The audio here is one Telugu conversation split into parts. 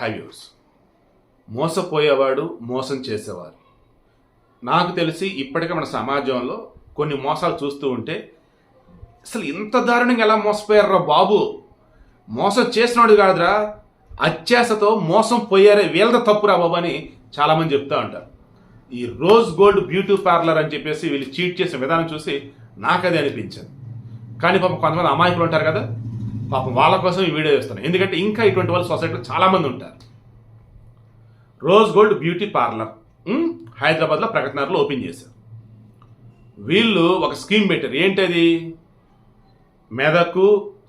హైవ్యూర్స్ మోసపోయేవాడు మోసం చేసేవారు. నాకు తెలిసి ఇప్పటికే మన సమాజంలో కొన్ని మోసాలు చూస్తూ ఉంటే అసలు ఇంత దారుణంగా ఎలా మోసపోయారా బాబు? మోసం చేసినాడు కాదురా అత్యాశతో మోసం పోయారే వీళ్ళద తప్పురా బాబు అని చాలామంది చెప్తూ ఉంటారు. ఈ రోజ్ గోల్డ్ బ్యూటీ పార్లర్ అని చెప్పేసి వీళ్ళు చీట్ చేసే విధానం చూసి నాకు అది అనిపించింది. కానీ పాపం కొంతమంది అమాయకులు ఉంటారు కదా పాపం వాళ్ళ కోసం ఈ వీడియో చేస్తున్నాను ఎందుకంటే ఇంకా ఇటువంటి వాళ్ళు సొసైటీలో చాలామంది ఉంటారు. రోజ్ గోల్డ్ బ్యూటీ పార్లర్ హైదరాబాద్లో ప్రకటనలో ఓపెన్ చేశారు. వీళ్ళు ఒక స్కీమ్ పెట్టారు. ఏంటది? మెదకు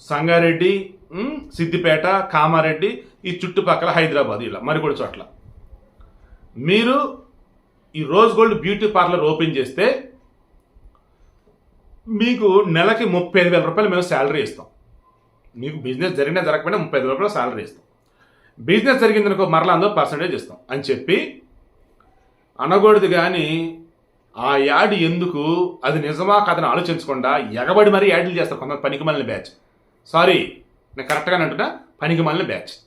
సంగారెడ్డి సిద్దిపేట కామారెడ్డి ఈ చుట్టుపక్కల హైదరాబాద్ ఇలా మరికొడి చోట్ల. మీరు ఈ rose gold beauty parlour open చేస్తే మీకు నెలకి ముప్పై ఐదు వేల రూపాయలు మేము శాలరీ ఇస్తాం. మీకు బిజినెస్ జరిగినా జరగకపోయినా ముప్పై ఐదు రూపాయలు శాలరీ ఇస్తాం. బిజినెస్ జరిగిందనుకో మరలా అందులో పర్సంటేజ్ ఇస్తాం. అని చెప్పి అనకూడదు కానీ ఆ యాడ్ ఎందుకు? అది నిజమా కథను ఆలోచించకుండా ఎగబడి మరీ యాడ్లు చేస్తారు కొంత పనికి మళ్ళీ బ్యాచ్ సారీ నేను కరెక్ట్గా అంటున్నా పనికి మళ్ళీ బ్యాచ్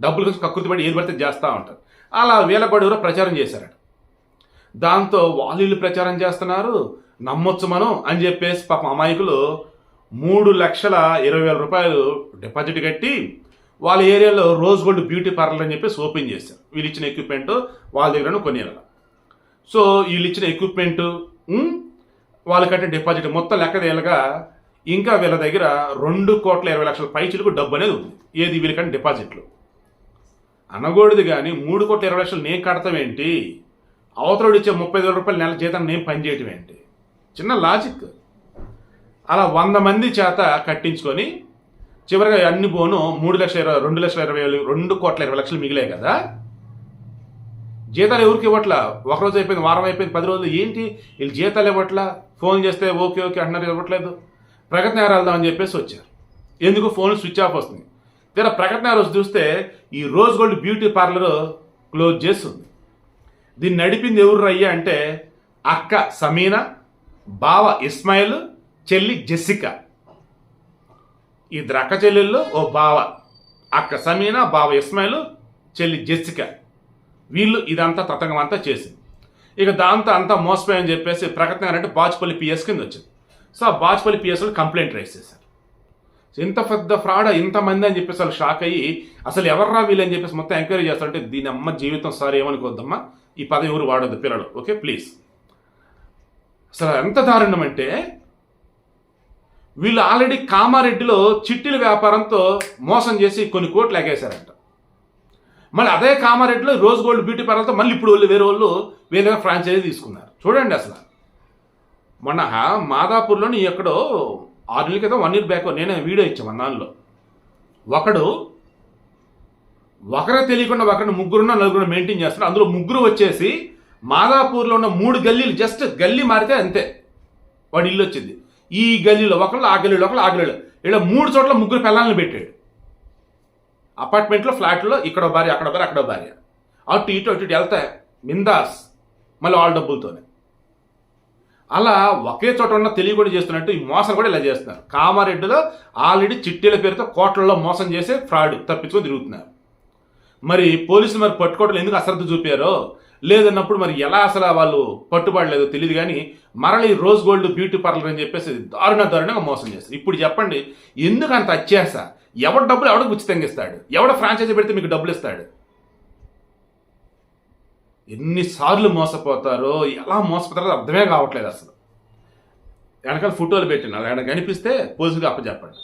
డబ్బులు కోసం కక్కుర్తి పడి ఏది పడితే చేస్తూ ఉంటారు. అలా వీళ్ళ కూడా ప్రచారం చేశారట. దాంతో వాళ్ళు ప్రచారం చేస్తున్నారు. నమ్మొచ్చు మనం అని చెప్పేసి పాపం అమాయకులు మూడు లక్షల ఇరవై వేల రూపాయలు డిపాజిట్ కట్టి వాళ్ళ ఏరియాలో రోజ్ గోల్డ్ బ్యూటీ పార్లర్ అని చెప్పేసి ఓపెన్ చేశారు. వీళ్ళు ఇచ్చిన ఎక్విప్మెంట్ వాళ్ళ దగ్గర కొనేయాలి సో వీళ్ళు ఇచ్చిన ఎక్విప్మెంట్ వాళ్ళు కట్టిన డిపాజిట్ మొత్తం లెక్కదేలగా ఇంకా వీళ్ళ దగ్గర రెండు కోట్ల ఇరవై లక్షల పైచులకు డబ్బు అనేది ఉంది. ఏది వీళ్ళకంటే డిపాజిట్లు. అనకూడదు కానీ మూడు కోట్ల ఇరవై లక్షలు నేను కడతామేంటి అవతలోడు ఇచ్చే ముప్పై వేల రూపాయల నెల జీతం నేను పనిచేయటం ఏంటి? చిన్న లాజిక్ అలా వంద మంది చేత కట్టించుకొని చివరిగా అన్ని పోను మూడు లక్షల ఇరవై రెండు లక్షల ఇరవై వేలు రెండు కోట్ల ఇరవై లక్షలు మిగిలాయి కదా. జీతాలు ఎవరికి ఇవ్వట్లా? ఒక రోజు అయిపోయింది వారం అయిపోయింది పది రోజులు ఏంటి? వీళ్ళు జీతాలు ఇవ్వట్లా? ఫోన్ చేస్తే ఓకే ఓకే అంటున్నారు ఇవ్వట్లేదు. ప్రగతి నగర్ వెళ్దాం అని చెప్పేసి వచ్చారు. ఎందుకు? ఫోన్ స్విచ్ ఆఫ్ వస్తుంది. తీరా ప్రకటన రోజు చూస్తే ఈ rose gold beauty parlour close చేస్తుంది. దీన్ని నడిపింది ఎవరు అయ్యా అంటే అక్క సమీనా బావ ఇస్మాయిల్ చెల్లి జెస్సిక. ఇద్దరు అక్క చెల్లెల్లో ఓ బావ అక్క సమీనా బావ ఇస్మాయిల్ చెల్లి జెస్సిక. వీళ్ళు ఇదంతా తతంగం అంతా చేసింది. ఇక దాంతో అంతా మోసపోయని చెప్పేసి ప్రగతి అంటే బాజ్పల్లి పిఎస్ కింద వచ్చింది. సో ఆ బాజ్పల్లి పిఎస్లో కంప్లైంట్ రైజ్ చేశారు. ఇంత పెద్ద ఫ్రాడ్ ఇంతమంది అని చెప్పేసి వాళ్ళు షాక్ అయ్యి అసలు ఎవర్రా వీళ్ళని చెప్పేసి మొత్తం ఎంక్వైరీ చేస్తారంటే దీని అమ్మ జీవితం సార్ ఏమనుకోద్దమ్మా ఈ పదం ఎవరు వాడొద్దు పిల్లలు. Okay please. అసలు ఎంత దారుణం అంటే వీళ్ళు ఆల్రెడీ కామారెడ్డిలో చిట్టీల వ్యాపారంతో మోసం చేసి కొన్ని కోట్లు ఎగేశారంట. మళ్ళీ అదే కామారెడ్డిలో రోజ్ గోల్డ్ బ్యూటీ పార్లర్తో మళ్ళీ ఇప్పుడు వాళ్ళు వేరే వాళ్ళు వేరే ఫ్రాంచైజీ తీసుకున్నారు. చూడండి అసలు. మొన్న మాదాపూర్లోని ఎక్కడో ఆరు నెలల క్రితం వన్ ఇయర్ బ్యాక్ నేనే వీడియో ఇచ్చాను మన దానిలో. ఒకడు ఒకరే తెలియకుండా ఒకరిని ముగ్గురున్న నలుగురు మెయింటైన్ చేస్తారు అందులో ముగ్గురు వచ్చేసి మాదాపూర్లో ఉన్న మూడు గల్లీలు జస్ట్ గల్లీ మారితే అంతే. వాడి ఇల్లు వచ్చింది. ఈ గల్లీలో ఒకళ్ళు ఆ గల్లీలో ఒకళ్ళు ఆ గల్లీలో. ఇలా మూడు చోట్ల ముగ్గురు పిల్లల్ని పెట్టాడు. అపార్ట్మెంట్లో ఫ్లాట్లో ఇక్కడ భార్య అక్కడ భార్య అక్కడ భార్య. అటు ఇటు అటు ఇటు వెళ్తాయి మిందాస్ మళ్ళీ వాళ్ళ డబ్బులతోనే. అలా ఒకే చోట ఉన్న తెలియకుండా చేస్తున్నట్టు ఈ మోసం కూడా ఇలా చేస్తున్నారు. కామారెడ్డిలో ఆల్రెడీ చిట్టీల పేరుతో కోట్లలో మోసం చేసే ఫ్రాడ్ తప్పించుకొని తిరుగుతున్నారు. మరి పోలీసులు మరి పట్టుకోవడం ఎందుకు అశ్రద్ధ చూపారో? లేదన్నప్పుడు మరి ఎలా అసలు వాళ్ళు పట్టుబడలేదో తెలియదు కానీ మరలి రోజ్ గోల్డ్ బ్యూటీ పార్లర్ అని చెప్పేసి దారుణ దారుణంగా మోసం చేస్తారు. ఇప్పుడు చెప్పండి ఎందుకు అంత అత్యాస? ఎవడు డబ్బులు ఎవడకు ఉచితంగా ఇస్తాడు? ఎవడ ఫ్రాంచైజీ పెడితే మీకు డబ్బులు ఇస్తాడు? ఎన్నిసార్లు మోసపోతారో ఎలా మోసపోతారో అర్థమే కావట్లేదు అసలు. వెనకాల ఫోటోలు పెట్టిన అలా కనిపిస్తే పోజుగా అప్పచెప్పండి.